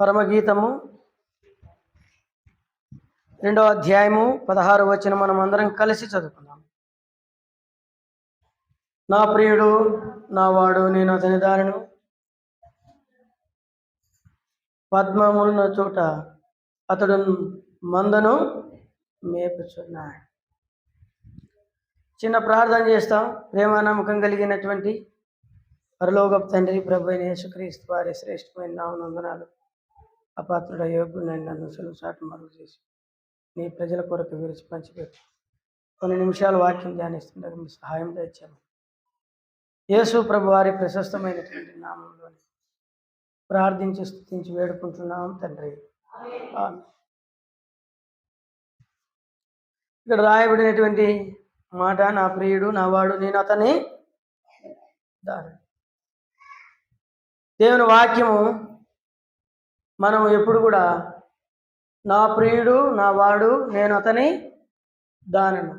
పరమగీతము. రెండవ అధ్యాయము పదహారు వచ్చిన మనం అందరం కలిసి చదువుకుందాం. నా ప్రియుడు నా వాడు నేను అతని దారిను. పద్మములున్న చోట అతడు మందను మేపుచున్నాడు. చిన్న ప్రార్థన చేస్తాం. ప్రేమ నమ్మకం కలిగినటువంటి పరలోకపు తండ్రి ప్రభు యేసుక్రీస్తు వారి శ్రేష్టమైన నామనందనాలు అపాత్రుడ యోగ్యుడైన నన్ను సులుసాటు చాటు మరుగు చేసి నీ ప్రజల కొరకు విరిచి పంచిపెట్టు. కొన్ని నిమిషాలు వాక్యం ధ్యానిస్తుండగా మీ సహాయం తెచ్చాము యేసు ప్రభు వారి ప్రశస్తమైనటువంటి నామంలోని ప్రార్థించి స్థుతించి వేడుకుంటున్నాం తండ్రి. ఇక్కడ రాయబడినటువంటి మాట నా ప్రియుడు నా వాడు నేను అతని దారి. దేవుని వాక్యము మనం ఎప్పుడు కూడా నా ప్రియుడు నా వాడు నేను అతని దానను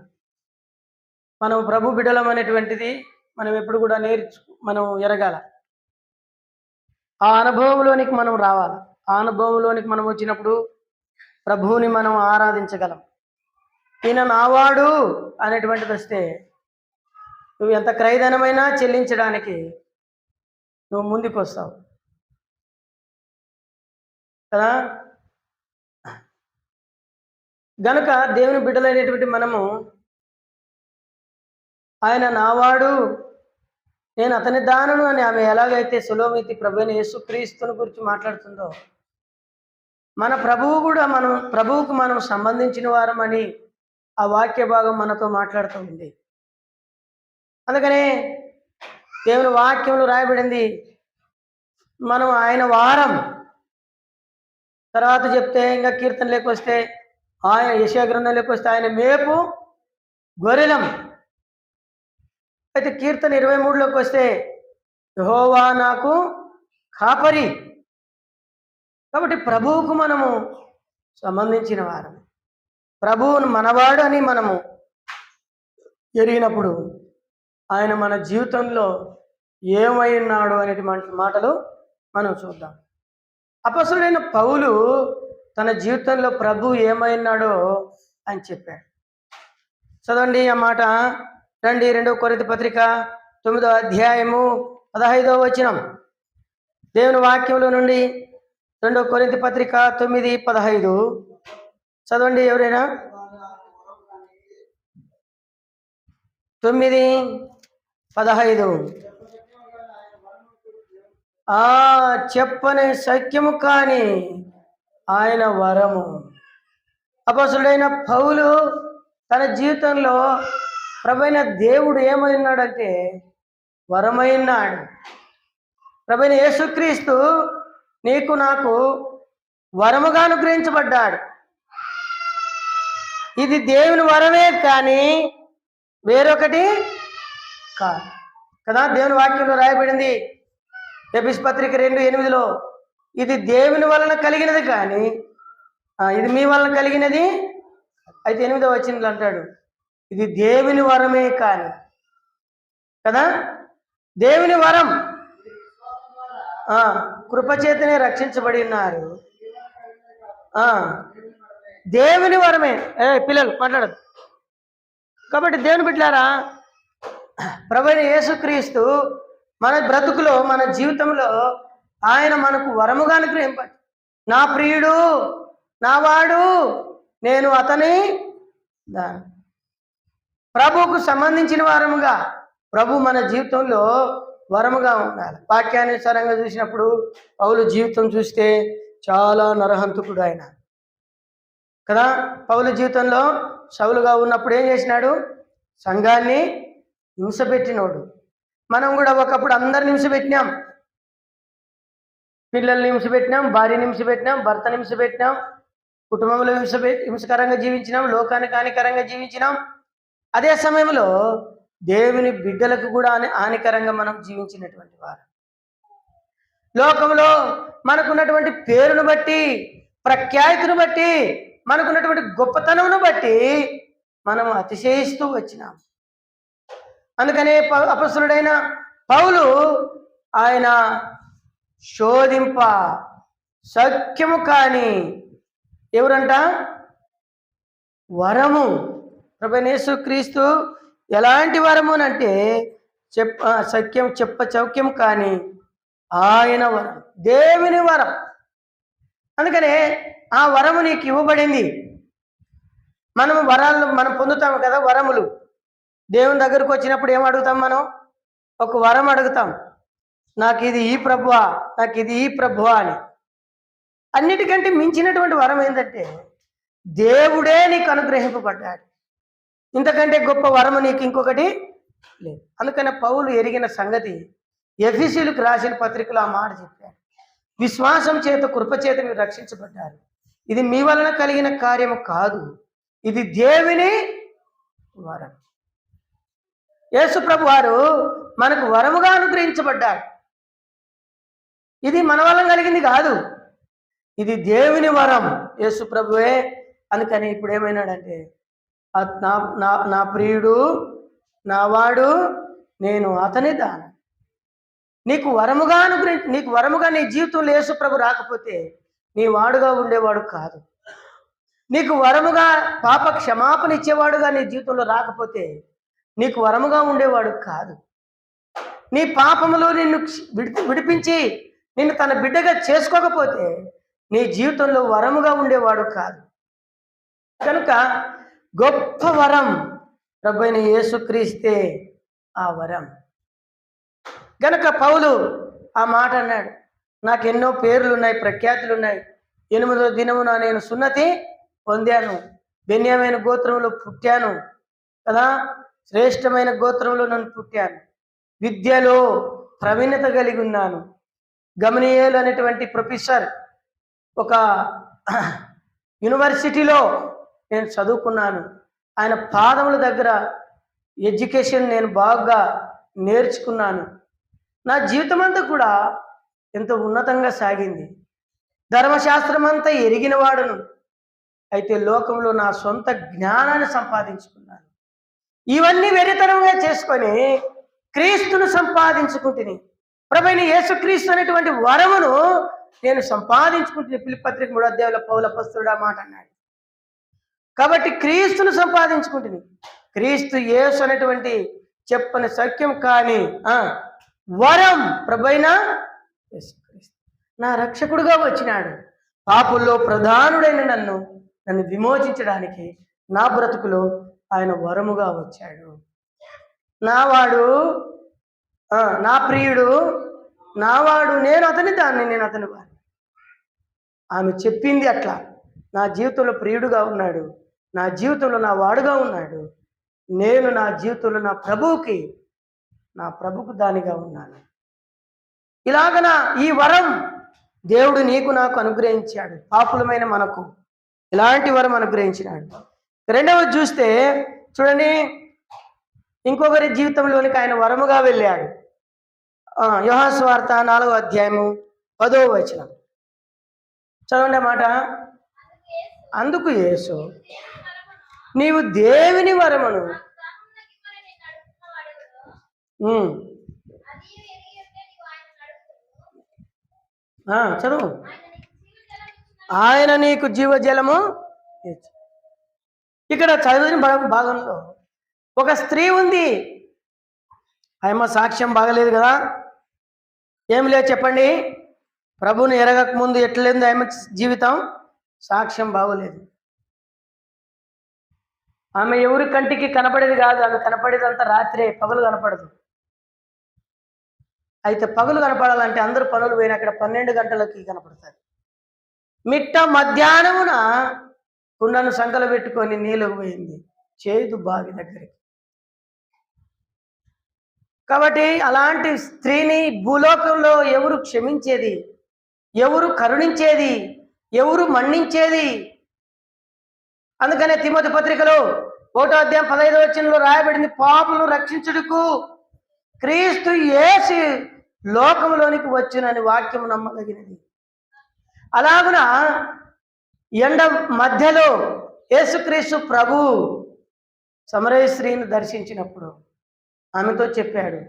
మనం ప్రభు బిడలం అనేటువంటిది మనం ఎప్పుడు కూడా నేర్చు మనం ఎరగాల. ఆ అనుభవంలోనికి మనం రావాలి. ఆ అనుభవంలోనికి మనం వచ్చినప్పుడు ప్రభువుని మనం ఆరాధించగలం. ఈయన నావాడు అనేటువంటిది వస్తే నువ్వు ఎంత క్రైదనమైనా చెల్లించడానికి నువ్వు ముందుకు వస్తావు కదా? గనుక దేవుని బిడ్డలైనటువంటి మనము ఆయన నావాడు నేను అతని దానను అని ఆమె ఎలాగైతే సులోమితి ప్రభుని యేసుక్రీస్తుని గురించి మాట్లాడుతుందో మన ప్రభువు కూడా మనం ప్రభువుకు మనం సంబంధించిన వారమని ఆ వాక్య భాగం మనతో మాట్లాడుతూ ఉంది. అందుకనే దేవుని వాక్యంలో రాయబడింది మనం ఆయన వారం తర్వాత చెప్తే ఇంకా కీర్తనలోకి వస్తే ఆయన యశా గ్రంథంలోకి వస్తే ఆయన మేపు గొర్రెలం. అయితే కీర్తన ఇరవై మూడులోకి వస్తే యహోవా నాకు కాపరి. కాబట్టి ప్రభువుకు మనము సంబంధించిన వారం ప్రభువును మనవాడు అని మనము ఎరిగినప్పుడు ఆయన మన జీవితంలో ఏమై ఉన్నాడు అనేటువంటి మాటలు మనం చూద్దాం. అపసుడైన పౌలు తన జీవితంలో ప్రభు ఏమైనాడో అని చెప్పాడు. చదవండి ఆ మాట. రండి రెండవ కొరింథీ పత్రిక తొమ్మిదో అధ్యాయము పదహైదవ వచనం. దేవుని వాక్యంలో నుండి రెండవ కొరింత పత్రిక తొమ్మిది పదహైదు. చదవండి ఎవరైనా. తొమ్మిది పదహైదు. ఆ చెప్పని సత్యము కాని ఆయన వరము. అపసుడైన పౌలు తన జీవితంలో ప్రభైన దేవుడు ఏమైనాడంటే వరమైనాడు. ప్రభైన యేసుక్రీస్తు నీకు నాకు వరముగా అనుగ్రహించబడ్డాడు. ఇది దేవుని వరమే కానీ వేరొకటి కాదు. కదా దేవుని వాక్యంలో రాయబడింది పత్రిక రెండు ఎనిమిదిలో ఇది దేవుని వలన కలిగినది కానీ ఇది మీ వలన కలిగినది? అయితే ఎనిమిదో వచ్చింది అంటాడు ఇది దేవుని వరమే కానీ. కదా? దేవుని వరం కృపచేతనే రక్షించబడి ఉన్నారు. దేవుని వరమే. ఏ పిల్లలు మాట్లాడదు. కాబట్టి దేవుని బిడ్డారా ప్రభు యేసుక్రీస్తు మన బ్రతుకులో మన జీవితంలో ఆయన మనకు వరముగా అనుగ్రహింప నా ప్రియుడు నా వాడు నేను అతని ప్రభువుకు సంబంధించిన వారముగా ప్రభు మన జీవితంలో వరముగా ఉండాలి. వాక్యానుసారంగా చూసినప్పుడు పౌలు జీవితం చూస్తే చాలా నరహంతకుడు ఆయన. కదా పౌలు జీవితంలో సౌలుగా ఉన్నప్పుడు ఏం చేసినాడు? సంఘాన్ని హింసపెట్టినోడు మనం కూడా ఒకప్పుడు అందరిని నిమిషపెట్టినాం. పిల్లల్ని హింసపెట్టినాం భార్యని హింసపెట్టినాం భర్తని హింసపెట్టినాం కుటుంబంలో హింస హింసకరంగా జీవించినాం లోకానికి హానికరంగా జీవించినాం. అదే సమయంలో దేవుని బిడ్డలకు కూడా హానికరంగా మనం జీవించినటువంటి వారు. లోకంలో మనకున్నటువంటి పేరును బట్టి ప్రఖ్యాతిని బట్టి మనకున్నటువంటి గొప్పతనమును బట్టి మనం అతిశయిస్తూ వచ్చినాం. అందుకనే ప- పౌలు ఆయన శోధింప సఖ్యము కాని ఎవరంట? వరము. ప్రభనేసు క్రీస్తు ఎలాంటి వరము అంటే చెప్ప సఖ్యం చెప్ప చౌక్యం కానీ ఆయన వరం. దేవుని వరం. అందుకనే ఆ వరము నీకు ఇవ్వబడింది. మనం వరాలు మనం పొందుతాము కదా వరములు. దేవుని దగ్గరకు వచ్చినప్పుడు ఏం అడుగుతాం మనం? ఒక వరం అడుగుతాం. నాకు ఇది ఈ ప్రభువ నాకు ఇది ఈ ప్రభువ అని. అన్నిటికంటే మించినటువంటి వరం ఏంటంటే దేవుడే నీకు అనుగ్రహింపబడ్డాడు. ఇంతకంటే గొప్ప వరము నీకు ఇంకొకటి లేదు. అందుకనే పౌలు ఎరిగిన సంగతి ఎఫీసీలకు రాసిన పత్రికలో ఆ మాట చెప్పాడు. విశ్వాసం చేత కృపచేత మీరు రక్షించబడ్డారు. ఇది మీ వలన కలిగిన కార్యము కాదు. ఇది దేవుని వరం. యేసుప్రభు వారు మనకు వరముగా అనుగ్రహించబడ్డాడు ఇది మన వలన కలిగింది కాదు. ఇది దేవుని వరం. యేసుప్రభువే అందుకని ఇప్పుడు ఏమైనాడంటే నా నా నా ప్రియుడు నావాడు నేను అతని దాన. నీకు వరముగా అనుగ్రహి నీకు వరముగా నీ జీవితంలో యేసుప్రభు రాకపోతే నీ వాడుగా ఉండేవాడు కాదు. నీకు వరముగా పాప క్షమాపణ ఇచ్చేవాడుగా నీ జీవితంలో రాకపోతే నీకు వరముగా ఉండేవాడు కాదు. నీ పాపములో నిన్ను విడి విడిపి విడిపించి నిన్ను తన బిడ్డగా చేసుకోకపోతే నీ జీవితంలో వరముగా ఉండేవాడు కాదు. కనుక గొప్ప వరం ప్రభైన యేసుక్రీస్తే ఆ వరం. గనక పౌలు ఆ మాట అన్నాడు నాకు ఎన్నో పేర్లు ఉన్నాయి ప్రఖ్యాతులు ఉన్నాయి ఎనిమిదో దినమున నేను సున్నతి పొందాను. బెన్యామైన గోత్రంలో పుట్టాను. కదా? శ్రేష్టమైన గోత్రంలో నన్ను పుట్టాను. విద్యలో ప్రవీణత కలిగి ఉన్నాను. గమనీయులు అనేటువంటి ప్రొఫెసర్ ఒక యూనివర్సిటీలో నేను చదువుకున్నాను. ఆయన పాదముల దగ్గర ఎడ్యుకేషన్ నేను బాగా నేర్చుకున్నాను. నా జీవితం అంతా కూడా ఎంతో ఉన్నతంగా సాగింది. ధర్మశాస్త్రం అంతా ఎరిగిన వాడును. అయితే లోకంలో నా సొంత జ్ఞానాన్ని సంపాదించుకున్నాను. ఇవన్నీ వెరితనంగా చేసుకొని క్రీస్తును సంపాదించుకుంటుని. ప్రభైన యేసుక్రీస్తు అనేటువంటి వరమును నేను సంపాదించుకుంటున్న పిలిపత్రిక మూడో దేవుల పౌల పస్తుడా మాట అన్నాడు. కాబట్టి క్రీస్తును సంపాదించుకుంటుంది క్రీస్తు యేసు అనేటువంటి చెప్పని సఖ్యం కానీ వరం ప్రభైన నా రక్షకుడుగా వచ్చినాడు. పాపుల్లో ప్రధానుడైన నన్ను నన్ను విమోచించడానికి నా బ్రతుకులో ఆయన వరముగా వచ్చాడు. నావాడు నా ప్రియుడు నావాడు నేను అతని దాన్ని నేను అతని వాడిని. ఆమె చెప్పింది అట్లా. నా జీవితంలో ప్రియుడుగా ఉన్నాడు. నా జీవితంలో నా వాడుగా ఉన్నాడు. నేను నా జీవితంలో నా ప్రభువుకి నా ప్రభుకు దానిగా ఉన్నాను. ఇలాగన ఈ వరం దేవుడు నీకు నాకు అనుగ్రహించాడు. పాపులమైన మనకు. ఇలాంటి వరం అనుగ్రహించినాడు. రెండవది చూస్తే చూడండి ఇంకొకరి జీవితంలోనికి ఆయన వరముగా వెళ్ళాడు. యోహాస్వార్త నాలుగో అధ్యాయము పదో వచనం. చదవండి మాట. అందుకు యేసు నీవు దేవుని వరమును చదువు. ఆయన నీకు జీవజలము ఇక్కడ చదివిన భాగంలో ఒక స్త్రీ ఉంది. ఆయమ్మ సాక్ష్యం బాగలేదు కదా? ఏం లేదు చెప్పండి. ప్రభుని ఎరగక ముందు ఎట్లేదు ఆమె జీవితం? సాక్ష్యం బాగోలేదు. ఆమె ఎవరి కంటికి కనపడేది కాదు. ఆమె కనపడేదంతా రాత్రే పగలు కనపడదు. అయితే పగలు కనపడాలంటే అందరూ పనులు పోయిన అక్కడ పన్నెండు గంటలకి కనపడతారు. మిట్ట మధ్యాహ్నమున కుండను సంకలు పెట్టుకొని నీళ్ళకు పోయింది. చేదు బావి దగ్గరికి. కాబట్టి అలాంటి స్త్రీని భూలోకంలో ఎవరు క్షమించేది? ఎవరు కరుణించేది? ఎవరు మన్నించేది? అందుకనే తిమ్మతి పత్రికలో ఒకటో అధ్యాయం పదహైదో వచనంలో రాయబడింది పాపను రక్షించుటకు క్రీస్తు ఏసి లోకంలోనికి వచ్చునని వాక్యం నమ్మదగినది. అలాగున ఎండ మధ్యలో యేసుక్రీస్తు ప్రభు సమరయశ్రీని దర్శించినప్పుడు ఆమెతో చెప్పాడు.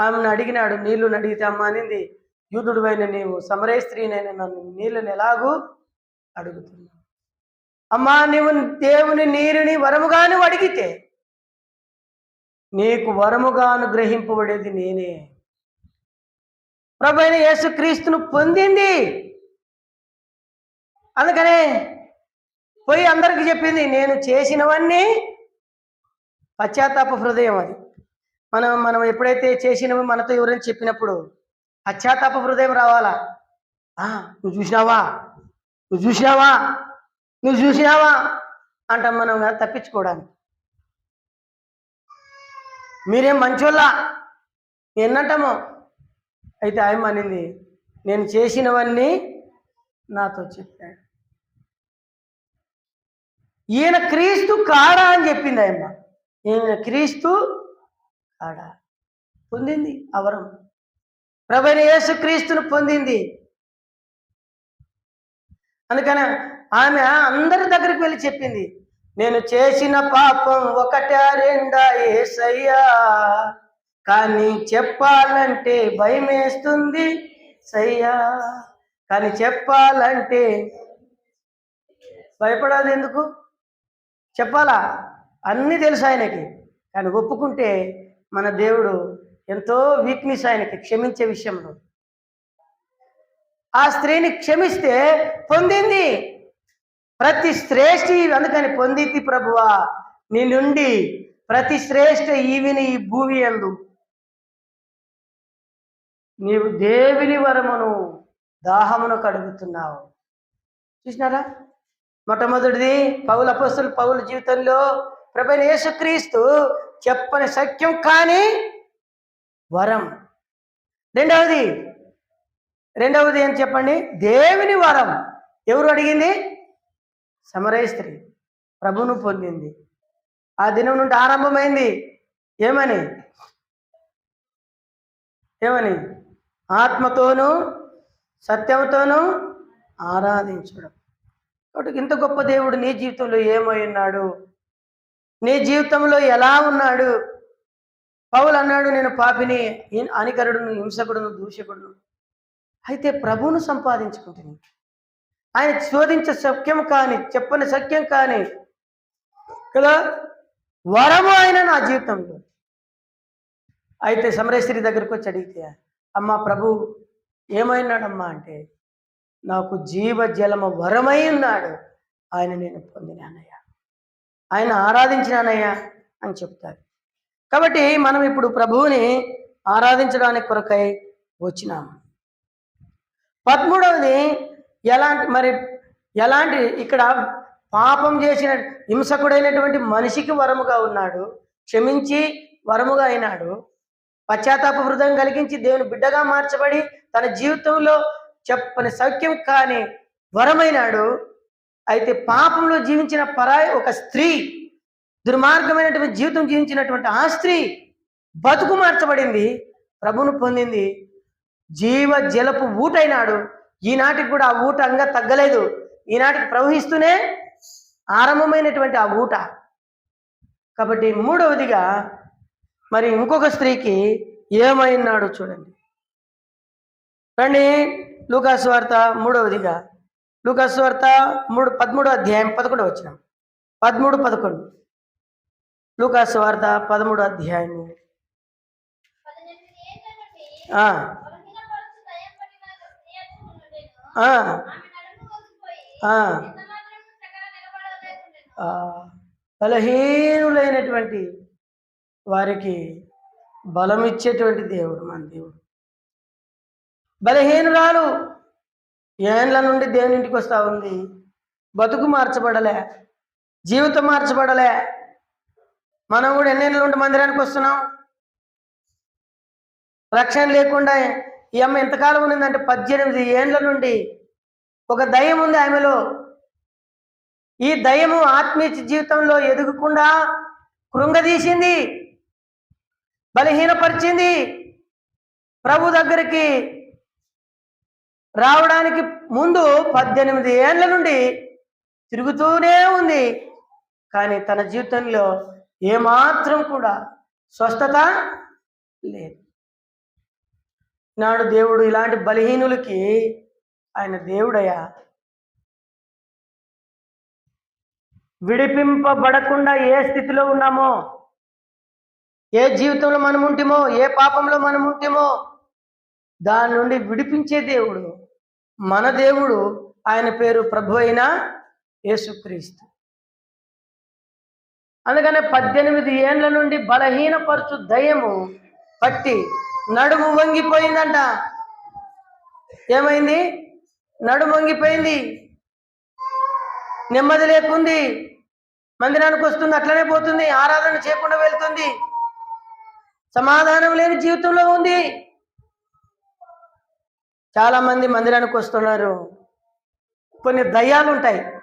ఆమెను అడిగినాడు నీళ్ళు అడిగితే అమ్మ అనింది. యూదుడువైన నీవు సమరే స్త్రీనైన నన్ను నీళ్ళని ఎలాగూ అడుగుతున్నావు? అమ్మా నీవు దేవుని నీరుని వరముగాను అడిగితే నీకు వరముగాను గ్రహింపబడేది నేనే. ప్రభైన యేసుక్రీస్తును పొందింది. అందుకనే పోయి అందరికి చెప్పింది నేను చేసినవన్నీ పశ్చాత్తాప హృదయం అది. మనం మనం ఎప్పుడైతే చేసినవి మనతో ఎవరైనా చెప్పినప్పుడు పశ్చాత్తాప హృదయం రావాలా? నువ్వు చూసినావా? నువ్వు చూసినావా? నువ్వు చూసినావా? అంటాం మనం కదా తప్పించుకోవడానికి. మీరేం మంచోళ్ళా? ఎన్నంటాము? అయితే ఆయన అనింది నేను చేసినవన్నీ నాతో చెప్పాడు. ఈయన క్రీస్తు కాడా అని చెప్పింది ఆయమ్మ. ఈయన క్రీస్తు కాడా? పొందింది అవరం. ప్రభుని యేసు క్రీస్తును పొందింది. అందుకని ఆమె అందరి దగ్గరికి వెళ్ళి చెప్పింది నేను చేసిన పాపం ఒకటా రెండా ఏసయ్యా? కానీ చెప్పాలంటే భయమేస్తుంది సయ్యా. కానీ చెప్పాలంటే భయపడాలి ఎందుకు? చెప్పాలా? అన్నీ తెలుసు ఆయనకి. కానీ ఒప్పుకుంటే మన దేవుడు ఎంతో వీక్నెస్ ఆయనకి క్షమించే విషయంలో. ఆ స్త్రీని క్షమిస్తే పొందింది. ప్రతి శ్రేష్ఠి అందుకని పొందితి ప్రభువా. నీ నుండి ప్రతి శ్రేష్ఠ ఈవిని ఈ భూమి ఎందు. నీవు దేవుని వరమును దాహమును కడుగుతున్నావు చూసినారా? మొట్టమొదటిది పౌల అపస్తులు పౌల జీవితంలో ప్రభైన యేసుక్రీస్తు చెప్పని సత్యం కానీ వరం. రెండవది రెండవది ఏం చెప్పండి? దేవుని వరం. ఎవరు అడిగింది? సమరయ స్త్రీ. ప్రభును పొందింది. ఆ దినం నుండి ఆరంభమైంది. ఏమని? ఏమని? ఆత్మతోనూ సత్యంతోనూ ఆరాధించడం. కాబట్టి ఇంత గొప్ప దేవుడు నీ జీవితంలో ఏమై ఉన్నాడు? నీ జీవితంలో ఎలా ఉన్నాడు? పౌలు అన్నాడు నేను పాపిని అనికరుడును హింసకుడును దూషకుడును. అయితే ప్రభువును సంపాదించుకుంటుంది ఆయన శోధించే సత్యం కానీ చెప్పని సత్యం కానీ కదా వరము ఆయన నా జీవితంలో. అయితే సమరేశ్వరి దగ్గరకు వచ్చి అడిగితే అమ్మ ప్రభు ఏమైనాడమ్మా అంటే నాకు జీవ జలమ వరమై ఉన్నాడు ఆయన నేను పొందినానయ్యా. ఆయన ఆరాధించినానయ్యా అని చెప్తారు. కాబట్టి మనం ఇప్పుడు ప్రభువుని ఆరాధించడానికి కొరకై వచ్చినాము. పదమూడవది ఎలాంటి మరి ఎలాంటి ఇక్కడ పాపం చేసిన హింసకుడైనటువంటి మనిషికి వరముగా ఉన్నాడు క్షమించి వరముగా అయినాడు పశ్చాత్తాప హృదయం కలిగించి దేవుని బిడ్డగా మార్చబడి తన జీవితంలో చెప్పని సౌఖ్యం కాని వరమైనాడు అయితే పాపంలో జీవించిన పరాయి ఒక స్త్రీ దుర్మార్గమైనటువంటి జీవితం జీవించినటువంటి ఆ స్త్రీ బతుకు మార్చబడింది ప్రభును పొందింది. జీవ జలపు ఊటైనాడు. ఈనాటికి కూడా ఆ ఊట అంగా తగ్గలేదు. ఈనాటికి ప్రవహిస్తూనే ఆరంభమైనటువంటి ఆ ఊట. కాబట్టి మూడవదిగా మరి ఇంకొక స్త్రీకి ఏమైనాడు చూడండి. రండి. లూకాసు వార్త మూడవదిగా లూకాసు వార్త మూడు పదమూడో అధ్యాయం పదకొండు వచ్చిన పదమూడు పదకొండు. లూకాసు వార్త పదమూడో అధ్యాయం బలహీనులైనటువంటి వారికి బలం ఇచ్చేటువంటి దేవుడు మన దేవుడు. బలహీనురాలు. ఏండ్ల నుండి దేవుని ఇంటికి వస్తూ ఉంది. బతుకు మార్చబడలే. జీవితం మార్చబడలే. మనం కూడా ఎన్నేళ్ళ నుండి మందిరానికి వస్తున్నాం. రక్షణ లేకుండా ఈ అమ్మ ఎంతకాలం ఉన్నదంటే పద్దెనిమిది ఏండ్ల నుండి ఒక దయ్యం ఉంది ఆమెలో. ఈ దయ్యము ఆత్మీయ జీవితంలో ఎదుగకుండా కృంగదీసింది. బలహీనపరిచింది. ప్రభు దగ్గరికి రావడానికి ముందు పద్దెనిమిది ఏండ్ల నుండి తిరుగుతూనే ఉంది. కానీ తన జీవితంలో ఏమాత్రం కూడా స్వస్థత లేదు. నాడు దేవుడు ఇలాంటి బలహీనులకి ఆయన దేవుడయ్యా. విడిపింపబడకుండా ఏ స్థితిలో ఉన్నామో ఏ జీవితంలో మనం ఉంటేమో ఏ పాపంలో మనం ఉంటేమో దాని నుండి విడిపించే దేవుడు మన దేవుడు ఆయన పేరు ప్రభు అయిన యేసుక్రీస్తు. అందుకనే పద్దెనిమిది ఏండ్ల నుండి బలహీనపరచు దయము పట్టి నడుము వంగిపోయిందంట. ఏమైంది? నడుము వంగిపోయింది. నెమ్మది లేకుంది. మందిరానికి వస్తుంది అట్లనే పోతుంది ఆరాధన చేయకుండా వెళ్తుంది. సమాధానం లేని జీవితంలో ఉంది. చాలామంది మందిరానికి వస్తున్నారు. కొన్ని దయ్యాలు ఉంటాయి.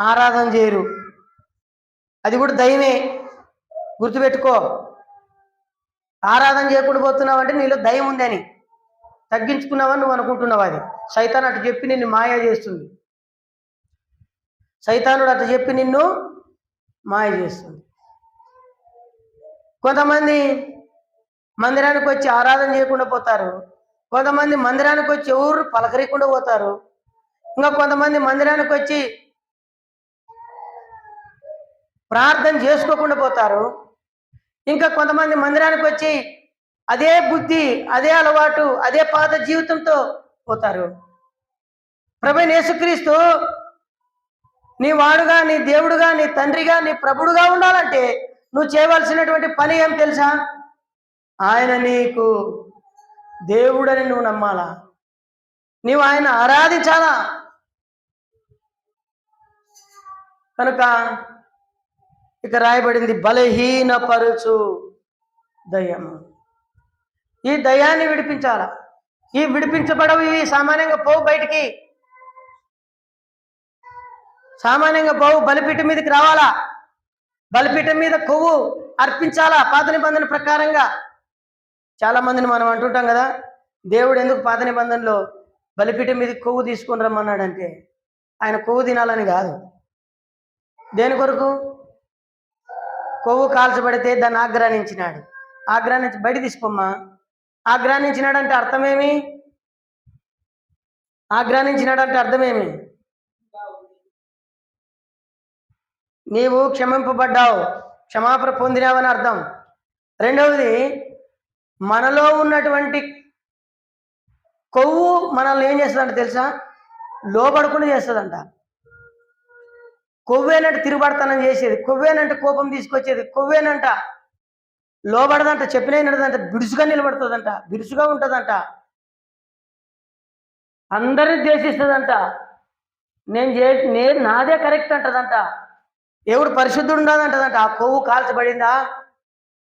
ఆరాధన చేయరు. అది కూడా దయమే గుర్తుపెట్టుకో. ఆరాధన చేయకుండా పోతున్నావు అంటే నీలో దయ్యం ఉందని తగ్గించుకున్నావని నువ్వు అనుకుంటున్నావు అది. సైతాన్ అటు చెప్పి నిన్ను మాయ చేస్తుంది. సైతానుడు అటు చెప్పి నిన్ను మాయ చేస్తుంది. కొంతమంది మందిరానికి వచ్చి ఆరాధన చేయకుండా పోతారు. కొంతమంది మందిరానికి వచ్చి ఎవరు పలకరీకుండా పోతారు. ఇంకా కొంతమంది మందిరానికి వచ్చి ప్రార్థన చేసుకోకుండా పోతారు. ఇంకా కొంతమంది మందిరానికి వచ్చి అదే బుద్ధి అదే అలవాటు అదే పాత జీవితంతో పోతారు. ప్రభు యేసుక్రీస్తు నీ వాడుగా నీ దేవుడుగా నీ తండ్రిగా నీ ప్రభుడుగా ఉండాలంటే నువ్వు చేయవలసినటువంటి పని ఏం తెలుసా? ఆయన నీకు దేవుడని నువ్వు నమ్మాలా? నీవు ఆయన ఆరాధించాలా? కనుక ఇక రాయబడింది బలహీనపరుచు దయ్యము. ఈ దయ్యాన్ని విడిపించాలా? ఈ విడిపించబడవు ఇవి సామాన్యంగా పోవు బయటికి. సామాన్యంగా పోవు బలిపీఠం మీదకి రావాలా? బలిపీఠం మీద కొవ్వు అర్పించాలా? పాత నిబంధన ప్రకారంగా. చాలా మందిని మనం అంటుంటాం కదా దేవుడు ఎందుకు పాత నిబంధనలో బలిపీఠం మీద కొవ్వు తీసుకుని రమ్మన్నాడంటే ఆయన కొవ్వు తినాలని కాదు. దేని కొరకు? కొవ్వు కాల్చబడితే దాన్ని ఆగ్రహించినాడు ఆగ్రహించి బయట తీసుకోమ్మా. ఆగ్రహించినాడంటే అర్థమేమి? ఆగ్రహించినాడంటే అర్థమేమి? నీవు క్షమింపబడ్డావు క్షమాపణ పొందినావని అర్థం. రెండవది మనలో ఉన్నటువంటి కొవ్వు మనల్ని ఏం చేస్తుందంట తెలుసా? లోబడకుండా చేస్తుందంట. కొవ్వేనంట తిరుగుబడతనం చేసేది కొవ్వేనంట కోపం తీసుకొచ్చేది కొవ్వేనంట లోబడదంట చెప్పినదంట బిడుసుగా నిలబడుతుందంట బిరుసుగా ఉంటుందంట. అందరిని ద్వేషిస్తుందంట. నేను చే నేను నాదే కరెక్ట్ అంటదంట. ఎవడు పరిశుద్ధుడు ఉండదంటదంట ఆ కొవ్వు కాల్చబడిందా?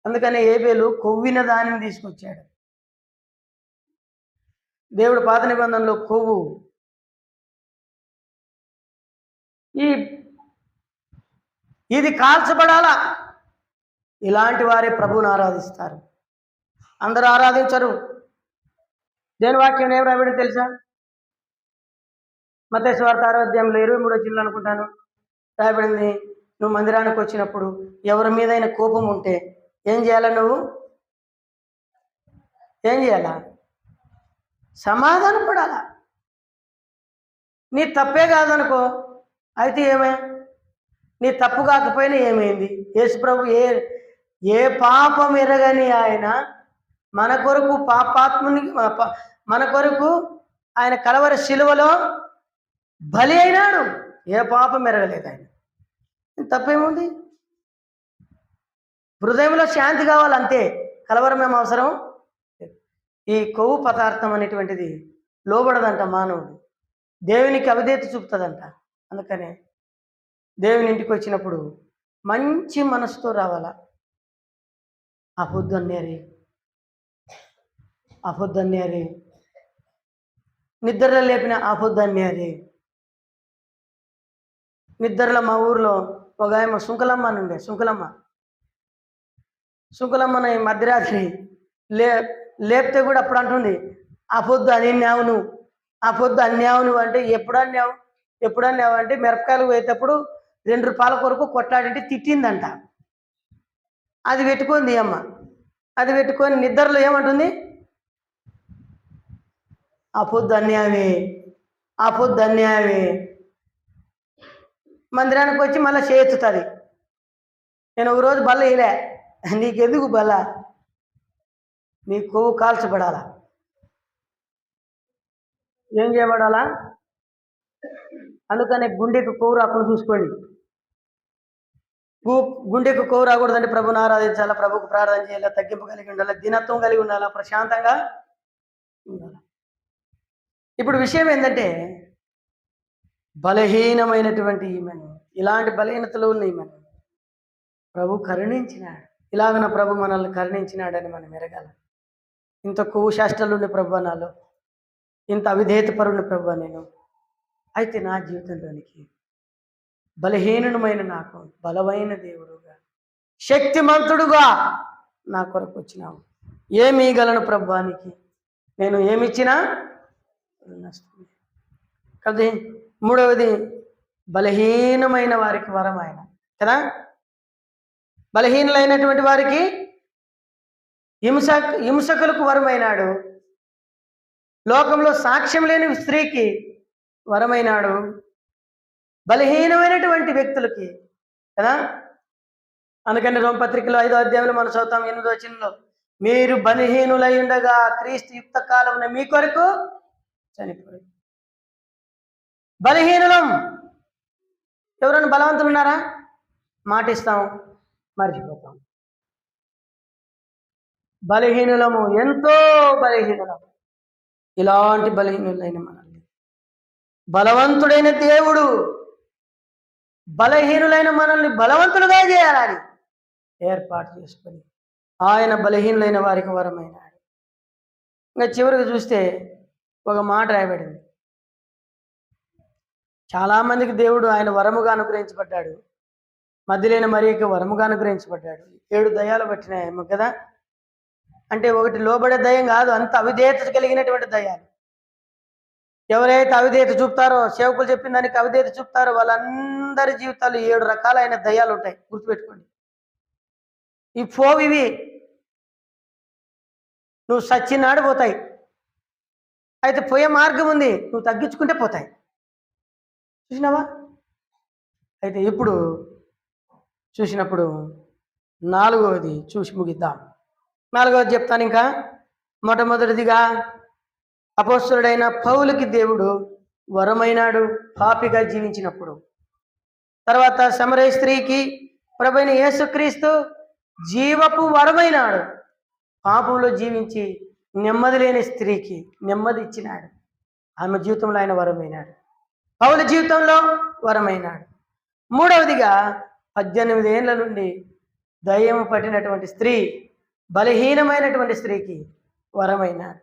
అందుకనే ఏబేలు కొవ్విన దానిని తీసుకొచ్చాడు. దేవుడు పాత నిబంధనలో కొవ్వు. ఈ ఇది కాల్చబడాలా? ఇలాంటి వారే ప్రభువుని ఆరాధిస్తారు. అందరూ ఆరాధించరు. దేని వాక్యం ఏం రాబడి తెలుసా? మతేశ్వార్త ఆరోగ్యంలో ఇరవై మూడో జిల్లా అనుకుంటాను. రాయబడింది నువ్వు మందిరానికి వచ్చినప్పుడు ఎవరి మీదైనా కోపం ఉంటే ఏం చేయాలా నువ్వు? ఏం చేయాలా? సమాధాన పడాలా? నీ తప్పే కాదనుకో. అయితే ఏమే? నీ తప్పు కాకపోయినా ఏమైంది? యేసుప్రభు ఏ ఏ పాపం ఎరగని ఆయన మన కొరకు పాపాత్ముని మన మన కొరకు ఆయన కలవర శిలువలో బలి అయినాడు. ఏ పాపం ఎరగలేదు ఆయన. తప్పేముంది? హృదయంలో శాంతి కావాలి అంతే కలవరం ఏం అవసరం? ఈ కొవ్వు పదార్థం అనేటువంటిది లోబడదంట మానవుడు. దేవునికి అవిధేత చూపుతుందంట. అందుకనే దేవుని ఇంటికి వచ్చినప్పుడు మంచి మనసుతో రావాలా? అబుద్ధన్నేరి అబుద్ధన్నేరి నిద్రలో లేపిన అబుద్ధన్నేరి నిద్రలో మా ఊర్లో ఒక ఆయమ సుంకలమ్మ అని ఉండే సుంకలమ్మ. శుకులమ్మని మధ్యరాత్రి లే లేపితే కూడా అప్పుడు అంటుంది ఆ పొద్దు అని నువ్వు ఆ పొద్దు అన్యావు నువ్వు అంటే ఎప్పుడు అన్యావు ఎప్పుడు అన్యావు అంటే మిరపకాయలు పోయేటప్పుడు రెండు రూపాయల కొరకు కొట్లాడింటే తిట్టిందంట. అది పెట్టుకుంది అమ్మ అది పెట్టుకొని నిద్రలో ఏమంటుంది? ఆ పొద్దు అన్యాయమే ఆ పొద్దు అన్యాయమే మందిరానికి వచ్చి మళ్ళీ చేతుతుంది. నేను ఒక రోజు బల్ల వేయలే. నీకెందుకు బల? నీ కొవ్వు కాల్చబడాలా? ఏం చేయబడాలా? అందుకనే గుండెకు కొవ్వు రాకుండా చూసుకోండి. గుండెకు కొవ్వు రాకూడదంటే ప్రభుని ఆరాధించాలా? ప్రభుకు ప్రార్థన చేయాలా? తగ్గింపు కలిగి ఉండాలా? దినత్వం కలిగి ఉండాలా? ప్రశాంతంగా ఉండాలా? ఇప్పుడు విషయం ఏంటంటే బలహీనమైనటువంటి ఈమెను ఇలాంటి బలహీనతలు ఉన్న ఈమెను ప్రభు కరుణించినాడు. ఇలాగన ప్రభు మనల్ని కరుణించినాడని మనం ఎరగాల. ఇంత కొవ్వు ప్రభు నాలో. ఇంత అవిధేయత పరుని ప్రభు నేను. అయితే నా జీవితంలోనికి బలహీనమైన నాకు బలమైన దేవుడుగా శక్తిమంతుడుగా నా కొరకు వచ్చినావు. ఏమి ఇవ్వగలను ప్రభువానికి నేను ఏమిచ్చినా? నష్టమే కదా మూడవది బలహీనమైన వారికి వరం ఆయన. కదా? బలహీనులైనటువంటి వారికి హింస హింసకులకు వరమైనాడు. లోకంలో సాక్ష్యం లేని స్త్రీకి వరమైనాడు. బలహీనమైనటువంటి వ్యక్తులకి కదా? అందుకని రోమపత్రికలో ఐదో అధ్యాయంలో మనం చదువుతాం ఎనిమిదో చిన్నలో మీరు బలహీనులై ఉండగా క్రీస్తు యుక్త కాలం మీ కొరకు చనిపోయి బలహీనులం. ఎవరైనా బలవంతులు ఉన్నారా మాటిస్తాం మర్చిపోతాం. బలహీనులము ఎంతో బలహీనులము ఇలాంటి బలహీనులైన మనల్ని. బలవంతుడైన దేవుడు బలహీనులైన మనల్ని బలవంతులుగా చేయాలని ఏర్పాటు చేసుకొని ఆయన బలహీనులైన వారికి వరమైన ఇంకా చివరికి చూస్తే ఒక మాట రాయబడింది. చాలామందికి దేవుడు ఆయన వరముగా అనుగ్రహించబడ్డాడు. మధ్యలేని మరియకి వరముగా అనుగ్రహించబడ్డాడు. ఏడు దయాలు పట్టినాయేమో కదా? అంటే ఒకటి లోబడే దయం కాదు అంత అవిధేయత కలిగినటువంటి దయాలు ఎవరైతే అవిధేయత చూపుతారో సేవకులు చెప్పిన దానికి అవిధేయత చూపుతారో వాళ్ళందరి జీవితాలు ఏడు రకాలైన దయాలు ఉంటాయి. గుర్తుపెట్టుకోండి. ఈ ఫోవ్ ఇవి నువ్వు సచ్చినాడు పోతాయి. అయితే పోయే మార్గం ఉంది నువ్వు తగ్గించుకుంటే పోతాయి. చూసినావా? అయితే ఇప్పుడు చూసినప్పుడు నాలుగవది చూసి ముగిద్దాం. నాలుగవది చెప్తాను ఇంకా. మొట్టమొదటిదిగా అపోస్తుడైన పౌలకి దేవుడు వరమైనాడు పాపిగా జీవించినప్పుడు. తర్వాత సమరే స్త్రీకి ప్రభైన యేసుక్రీస్తు జీవపు వరమైనాడు. పాపంలో జీవించి నెమ్మది లేని స్త్రీకి నెమ్మది ఇచ్చినాడు. ఆమె జీవితంలో ఆయన వరమైనాడు. పౌల జీవితంలో వరమైనాడు. మూడవదిగా పద్దెనిమిది ఏళ్ళ నుండి దయ్యము పట్టినటువంటి స్త్రీ బలహీనమైనటువంటి స్త్రీకి వరమైనాడు.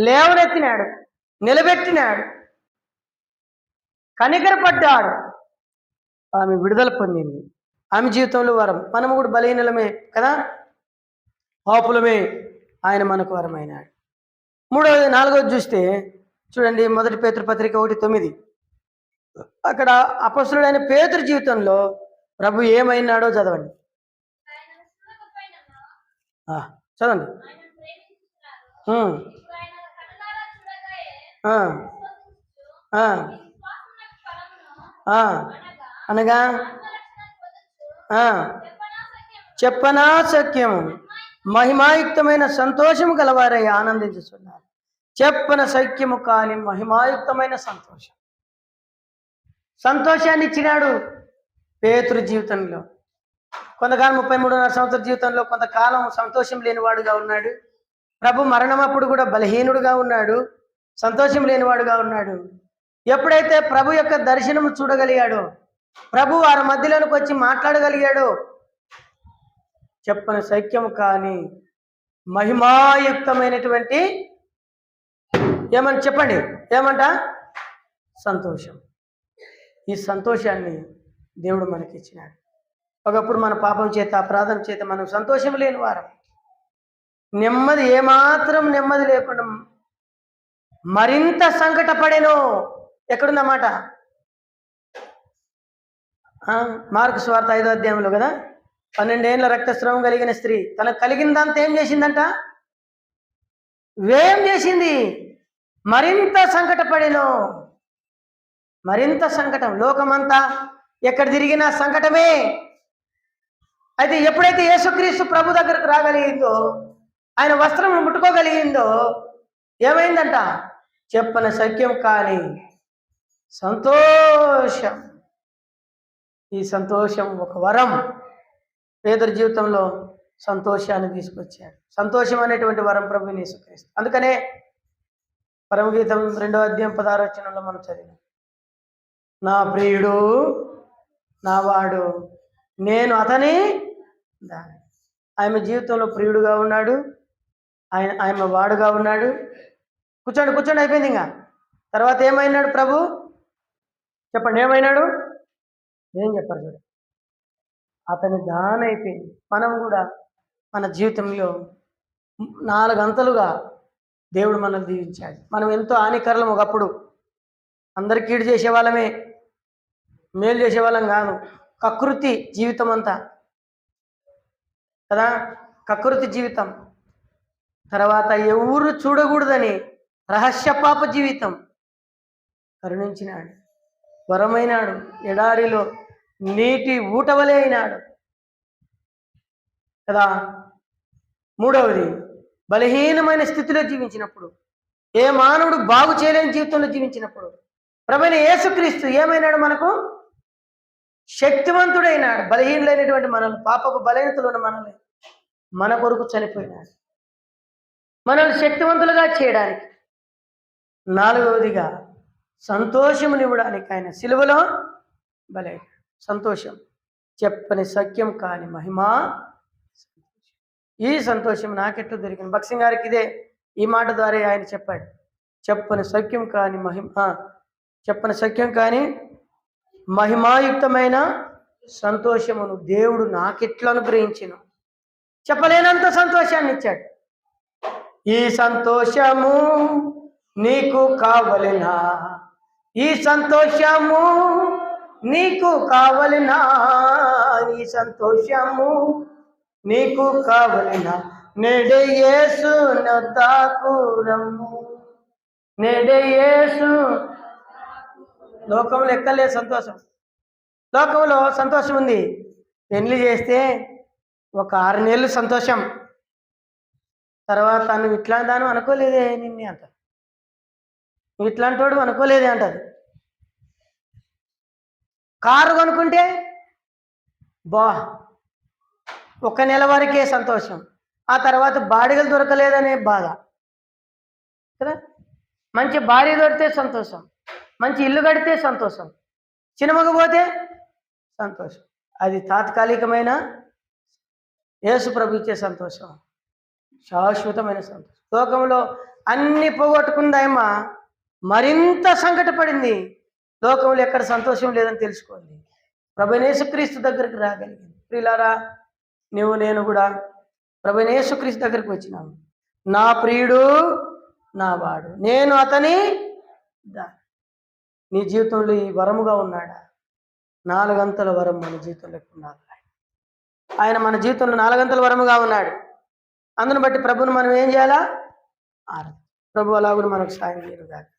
లేవనెత్తినాడు నిలబెట్టినాడు కనికరపడ్డాడు. ఆమె విడుదల పొందింది. ఆమె జీవితంలో వరం. మనము కూడా బలహీనలమే కదా? పాపులమే. ఆయన మనకు వరమైనాడు. మూడవది నాలుగవది చూస్తే చూడండి మొదటి పేతృ పత్రిక ఒకటి తొమ్మిది. అక్కడ అపసురుడైన పేతురు జీవితంలో ప్రభు ఏమైనాడో చదవండి. ఆ, చదవండి. ఆ, ఆ, ఆ, అనగా ఆ, చెప్పనా సఖ్యము మహిమాయుక్తమైన సంతోషము గలవారై ఆనందించుతున్నారు చెప్పన సఖ్యము కాని మహిమాయుక్తమైన సంతోషం. సంతోషాన్ని ఇచ్చినాడు పేతురు జీవితంలో కొంతకాలం ముప్పై మూడున్నర సంవత్సర జీవితంలో కొంతకాలం సంతోషం లేనివాడుగా ఉన్నాడు. ప్రభు మరణం అప్పుడు కూడా బలహీనుడుగా ఉన్నాడు సంతోషం లేనివాడుగా ఉన్నాడు. ఎప్పుడైతే ప్రభు యొక్క దర్శనము చూడగలిగాడో ప్రభు వారి మధ్యలోనికి వచ్చి మాట్లాడగలిగాడో చెప్పని సైక్యము కానీ మహిమాయుక్తమైనటువంటి ఏమని చెప్పండి? ఏమంట? సంతోషం. ఈ సంతోషాన్ని దేవుడు మనకి ఇచ్చినాడు ఒకప్పుడు మన పాపం చేత అపరాధం చేత మనం సంతోషం లేని వారం. నెమ్మది ఏమాత్రం నెమ్మది లేకుండా మరింత సంకటపడేను ఎక్కడుందన్నమాట? ఆ, మార్కు స్వార్థ ఐదో అధ్యాయంలో కదా? పన్నెండేళ్ళ రక్తస్రావం కలిగిన స్త్రీ తనకు కలిగిందంతా ఏం చేసిందంట? వ్యయం చేసింది? మరింత సంకటపడిను. మరింత సంకటం. లోకమంతా ఎక్కడ తిరిగినా సంకటమే. అయితే ఎప్పుడైతే యేసుక్రీస్తు ప్రభు దగ్గరకు రాగలిగిందో ఆయన వస్త్రం ముట్టుకోగలిగిందో ఏమైందంట? చెప్పన సత్యం కానీ సంతోషం. ఈ సంతోషం ఒక వరం. పేదరి జీవితంలో సంతోషాన్ని తీసుకొచ్చాడు. సంతోషం అనేటువంటి వరం ప్రభు యేసుక్రీస్తు. అందుకనే పరమగీతం రెండవ అధ్యాయం పదహారు మనం చదివాం నా ప్రియుడు నా వాడు నేను అతని దాని. ఆమె జీవితంలో ప్రియుడుగా ఉన్నాడు. ఆయన ఆమె వాడుగా ఉన్నాడు. కూర్చోండి కూర్చోండి అయిపోయింది ఇంకా. తర్వాత ఏమైనాడు ప్రభు? చెప్పండి ఏమైనాడు? ఏం చెప్పారు చూడు. అతని దాని అయిపోయింది. మనం కూడా మన జీవితంలో నాలుగంతలుగా దేవుడు మనల్ని దీవించాడు. మనం ఎంతో హానికరలం ఒకప్పుడు అందరికీ కీడు చేసేవాళ్ళమే. మేలు చేసేవాళ్ళం కాదు. కకృతి జీవితం అంతా. కదా? కకృతి జీవితం. తర్వాత ఎవరు చూడకూడదని రహస్య పాప జీవితం. కరుణించినాడు. వరమైనాడు. ఎడారిలో నీటి ఊటవలే అయినాడు. కదా? మూడవది బలహీనమైన స్థితిలో జీవించినప్పుడు ఏ మానవుడు బాగు చేయలేని జీవితంలో జీవించినప్పుడు ప్రభుని యేసుక్రీస్తు ఏమైనాడు మనకు? శక్తివంతుడైనాడు బలహీనులైనటువంటి మనల్ని పాపపు బలహీనతలు ఉన్న మనల్ని. మన కొరకు చనిపోయినాడు. మనల్ని శక్తివంతులుగా చేయడానికి నాలుగవదిగా సంతోషమునివ్వడానికి ఆయన సిలువలో బలే సంతోషం చెప్పని సఖ్యం కాని మహిమా ఈ సంతోషం నాకెట్లు దొరికింది. భక్సింగ్ గారికి ఇదే ఈ మాట ద్వారా ఆయన చెప్పాడు. చెప్పని సఖ్యం కాని మహిమ చెప్పని సఖ్యం కాని మహిమాయుక్తమైన సంతోషమును దేవుడు నాకెట్లా అనుగ్రహించను. చెప్పలేనంత సంతోషాన్ని ఇచ్చాడు ఈ సంతోషము నీకు కావలినా? ఈ సంతోషము నీకు కావలినా? ఈ సంతోషము నీకు కావలినా? నేడే యేసు నెడయేసు నేడే లోకంలో ఎక్కలేదు సంతోషం. లోకంలో సంతోషం ఉంది. పెళ్ళి చేస్తే ఒక ఆరు నెలలు సంతోషం. తర్వాత నువ్వు ఇట్లా దాను అనుకోలేదే నిన్నే అంట. నువ్వు ఇట్లాంటి అనుకోలేదే అంటది. కారు కొనుక్కుంటే బా ఒక నెల వరకే సంతోషం. ఆ తర్వాత బాడిగలు దొరకలేదనే బాధ. కదా? మంచి భార్య దొరికితే సంతోషం. మంచి ఇల్లు కడితే సంతోషం. సినిమాకు పోతే సంతోషం. అది తాత్కాలికమైన యేసు ప్రభు ఇచ్చే సంతోషం. శాశ్వతమైన సంతోషం. లోకంలో అన్ని పోగొట్టుకుందాయమ్మ. మరింత సంకటపడింది. లోకంలో ఎక్కడ సంతోషం లేదని తెలుసుకోండి. ప్రభనేసుక్రీస్తు దగ్గరికి రాగలిగింది. ప్రియులారా నువ్వు నేను కూడా ప్రభనేసుక్రీస్తు దగ్గరికి వచ్చినాము నా ప్రియుడు నా వాడు. నేను అతని దా నీ జీవితంలో ఈ వరముగా ఉన్నాడా? నాలుగంతల వరం మన జీవితంలో ఉన్నాడు ఆయన మన జీవితంలో నాలుగంతల వరముగా ఉన్నాడు. అందును బట్టి ప్రభుని మనం ఏం చేయాలా? ఆరాధన ప్రభు అలాగుని మనకు సాయం చేయరు కాదు